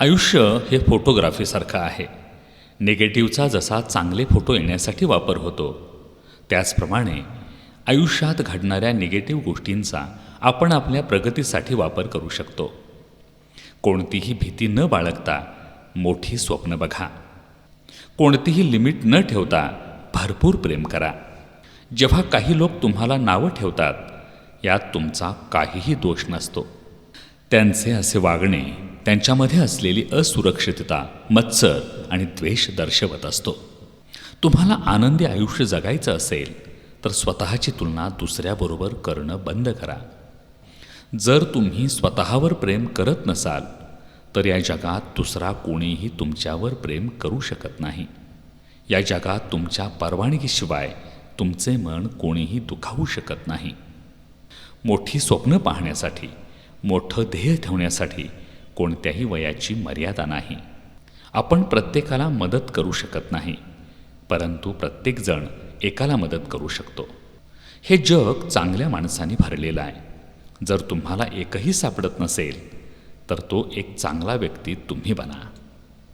आयुष्य हे फोटोग्राफीसारखं आहे. निगेटिव्हचा जसा चांगले फोटो येण्यासाठी वापर होतो त्याचप्रमाणे आयुष्यात घडणाऱ्या निगेटिव्ह गोष्टींचा आपण आपल्या प्रगतीसाठी वापर करू शकतो. कोणतीही भीती न बाळगता मोठी स्वप्न बघा. कोणतीही लिमिट न ठेवता भरपूर प्रेम करा. जेव्हा काही लोक तुम्हाला नावं ठेवतात यात तुमचा काहीही दोष नसतो. त्यांचे असे वागणे त्यांच्यामध्ये असलेली असुरक्षितता मत्सर आणि द्वेष दर्शवत असतो. तुम्हाला आनंदी आयुष्य जगायचं असेल तर स्वतःची तुलना दुसऱ्याबरोबर करणं बंद करा. जर तुम्ही स्वतःवर प्रेम करत नसाल तर या जगात दुसरा कोणीही तुमच्यावर प्रेम करू शकत नाही. या जगात तुमच्या परवानगीशिवाय तुमचे मन कोणीही दुखावू शकत नाही. मोठी स्वप्न पाहण्यासाठी मोठं ध्येय ठेवण्यासाठी कोणत्याही वयाची मर्यादा नाही. आपण प्रत्येकाला मदत करू शकत नाही परंतु प्रत्येकजण एकाला मदत करू शकतो. हे जग चांगल्या माणसांनी भरलेलं आहे. जर तुम्हाला एकही सापडत नसेल तर तो एक चांगला व्यक्ती तुम्ही बना.